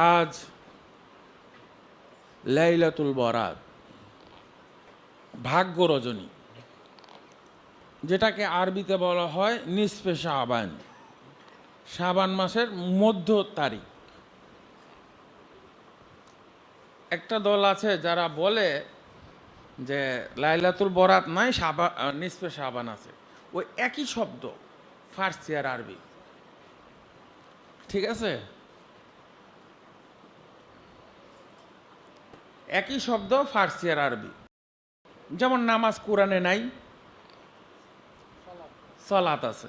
আজ লাইলাতুল বরাত ভাগ্য রজনী যেটাকে আরবিতে বলা হয় নিসফে শাহবান শাবান মাসের মধ্য তারিখ। একটা দল আছে যারা বলে যে লাইলাতুল বরাত সাবা আহ, নিসফে শাবান আছে। ওই একই শব্দ ফার্সি আর আরবি। ঠিক আছে? একই শব্দ ফার্সি আর আরবি। যেমন নামাজ কোরআনে নাই, সলাত আছে।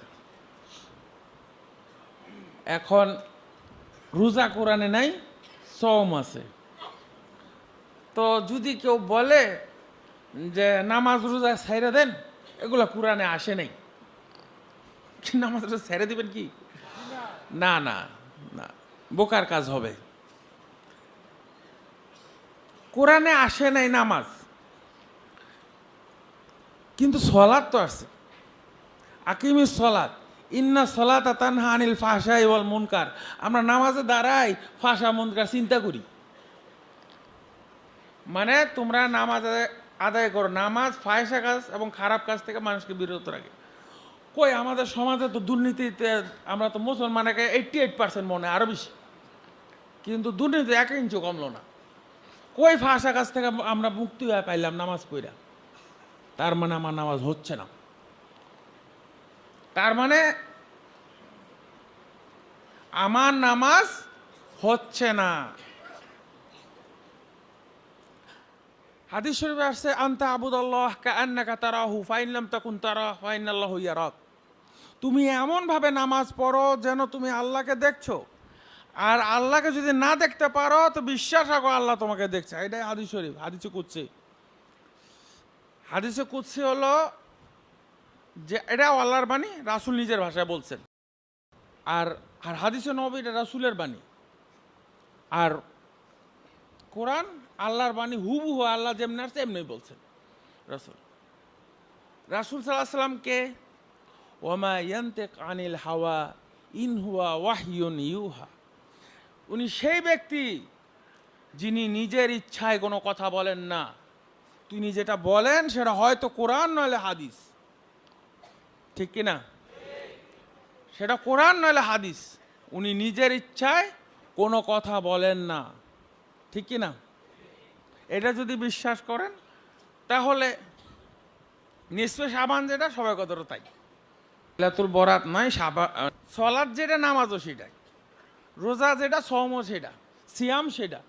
এখন রোজা কোরআনে নাই, সওম আছে। তো যদি কেউ বলে যে নামাজ রোজা ছাইরা দেন, এগুলো কোরআনে আসে নাই। নামাজ রোজা ছেড়ে দিবেন কি? না না না। বোকার কাজ হবে। কোরআনে আসে নাই নামাজ। কিন্তু সলাদ তো আসছে আকিমি সলাদ ইন্না সলাত তানহা আনিল ফাহশাই ওয়াল মুনকার। আমরা নামাজে দাঁড়াই ফাঁসা মুনকার চিন্তা করি। মানে তোমরা নামাজ আদায়- করো। নামাজ ফায়সা কাজ এবং খারাপ কাজ থেকে মানুষকে বিরত রাখে। কই আমাদের সমাজে তো দুর্নীতিতে আমরা তো মুসলমানকে এইটটি এইট পার্সেন্ট মনে হয়, আরও বেশি। কিন্তু দুর্নীতি এক ইঞ্চও কমলো না। কই ফাঁসা কাছ থেকে আমরা মুক্তি হয়ে পাইলাম নামাজ পড়া? তার মানে আমার নামাজ হচ্ছে না। তার মানে আমার নামাজ হচ্ছে না। হাদিস শরীফে আসছে, আন্তা আবুদাল্লাহ কান্নাকা তারাহু ফাইনলাম তখন তারা, ফাইনাল্লাহ ইয়ারাক। তুমি এমন ভাবে নামাজ পড়ো যেন তুমি আল্লাহকে দেখছ। আর আল্লাহকে যদি না দেখতে পারো, তো বিশ্বাস রাখো আল্লাহ তোমাকে দেখছে। এটাই হাদিস শরীফ, হাদিসে কুচ্ছি হাদিসে কুচ্ছি হলো যে এটা আল্লাহর বাণী, রাসূল নিজের ভাষায় বলছেন। আর আর হাদিসে নবী এটা রাসূলের বাণী। আর কোরআন আল্লাহর বাণী হুবু হুবহু আল্লাহ যেমনি আসছে এমনি বলছেন রাসূল। রাসূল সাল্লাহ সাল্লামকে ওমা ইয়ান্তেক আনিল হাওয়া, ইন হুয়া ওয়াহিউন ইউহা। উনি সেই ব্যক্তি যিনি নিজের ইচ্ছায় কোনো কথা বলেন না। তিনি যেটা বলেন সেটা হয়তো কোরআন নইলে হাদিস। ঠিক কি না? সেটা কোরআন নইলে হাদিস। উনি নিজের ইচ্ছায় কোনো কথা বলেন না। ঠিক কি না? এটা যদি বিশ্বাস করেন, তাহলে নিশ্চয় সাবান যেটা, সবাই কতটা তাই। বরাত নয়, সাবা সলাদ যেটা, নামাজও সেটাই। রোজা যেটা সৌম সেটা সিয়াম সেটা।